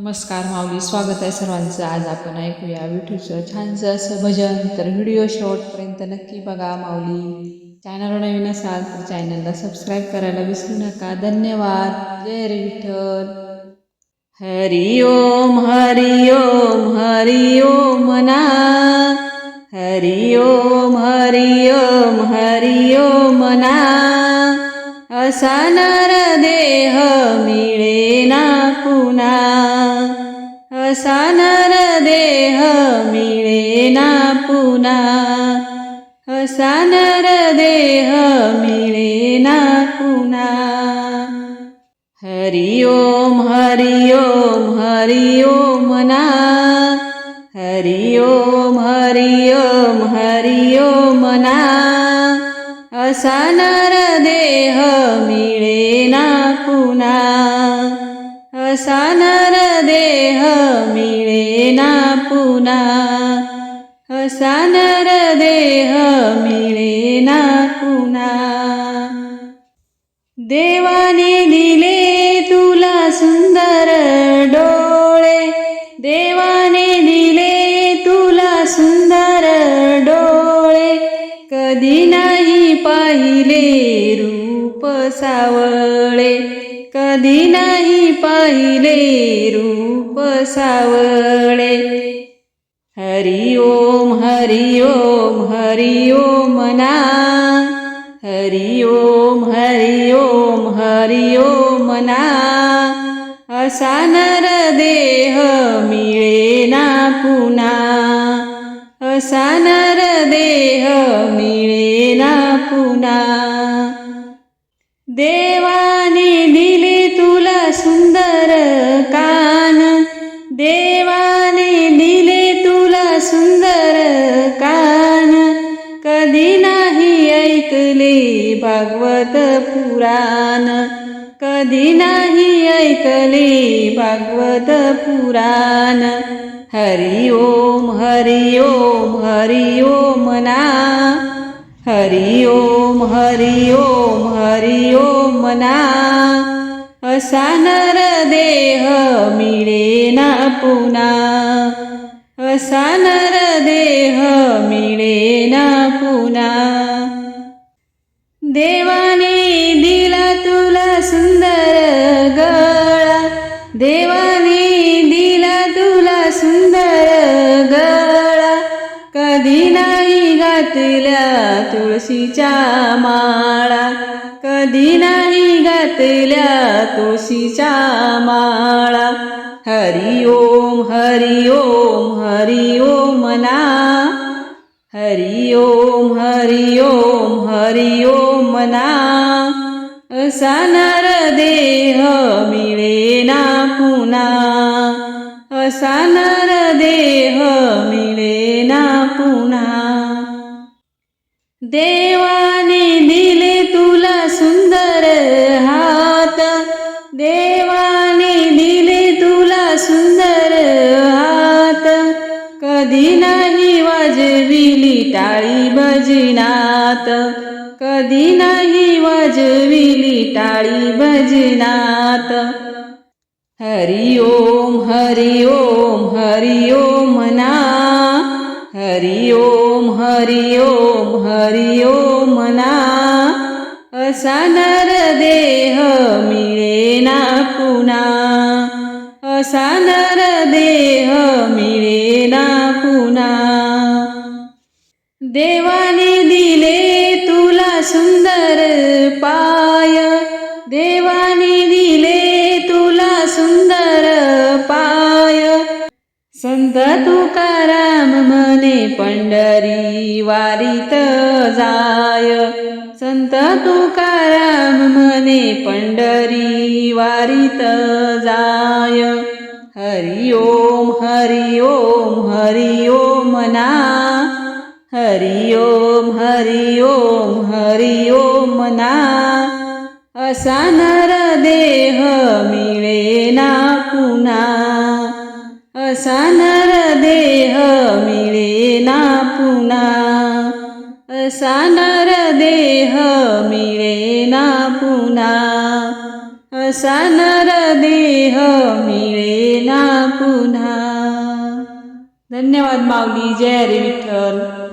नमस्कार माऊली स्वागत आहे सर्वांचं. आज आपण ऐकूया विठूचं छानसं असं भजन. तर व्हिडिओ शेवटपर्यंत नक्की बघा माऊली. चॅनलवर नवीन असाल तर चॅनलला सबस्क्राईब करायला विसरू नका. धन्यवाद. जय रे विठ्ठल. हरि ओम हरि ओम हरि ओम ना. हरि ओम हरि ओम हरि ओम ना. असा नर देह मिळे ना पुन्हा हसानर देह मिळे ना पुन्हा असानर देह मिळे ना पुन्हा हरि ओम हरि ओम हरि ओम ना. हरि ओम हरि ओम हरि ओम ना. असा नर देह मिळे ना पुन्हा असा देह मिळे ना पुना. हसानर देह मिळे ना पुन्हा देवाने दिले तुला सुंदर डोळे. देवाने दिले तुला सुंदर डोळे. कधी नाही पाहिले रूप सावळे. कधी नाही पाहिले रूप सावळे. हरि ओम हरि ओम हरि ओम ना. हरि ओम हरि ओम हरि ओम ना. असा नर देह मिळे ना पुन्हा. असा नर देह मिळे ना पुन्हा. देवाने दिले तुला सुंदर कान. कधी नाही ऐकले भागवत पुराण. कधी नाही ऐकले भागवत पुराण. हरि ओम हरि ओम हरि ओम ना. हरि ओम हरि ओम हरि ओम ना. असा नर देह मिळे ना पुना. असा नर देह मिळे ना पुना. देवाने दिला तुला सुंदर गळा. देवाने दिला तुला सुंदर गळा. कधी नाही घातल्या तुळशीच्या माळा. कधी नाही घातल्या तुळशीच्या माळा. हरि ओम हरि ओम हरि ओम ना हरि ओम हरि ओम हरि ओम मना। असा नर देह मिळे ना पुन्हा असा नर देह मिळे ना पुन्हा देवा टाळी भजनात. कधी नाही वाजविली टाळी भजनात. हरि ओम हरि ओम हरि ओम ना. हरि ओम हरि ओम हरि ओम ना. असा नर देह मिळे ना पुना असा नर देह मिळे ना पुना देवाने दिले तुला सुंदर पाय. देवाने दिले तुला सुंदर पाय. संत तुकाराम म्हणे पंढरी वारीत जाय. संत तुकाराम म्हणे पंढरी वारीत जाय. हरि ओम हरि ओम हरि ओम ना हरि ओम हरि ओम हरि ओम ना. असा नर देह मिळे ना पुन्हा. असा नर देह मिळे ना पुन्हा. असा नर देह मिळे ना पुन्हा. असा नर देह मिळे ना पुन्हा. धन्यवाद माऊली जय हरी विठ्ठल.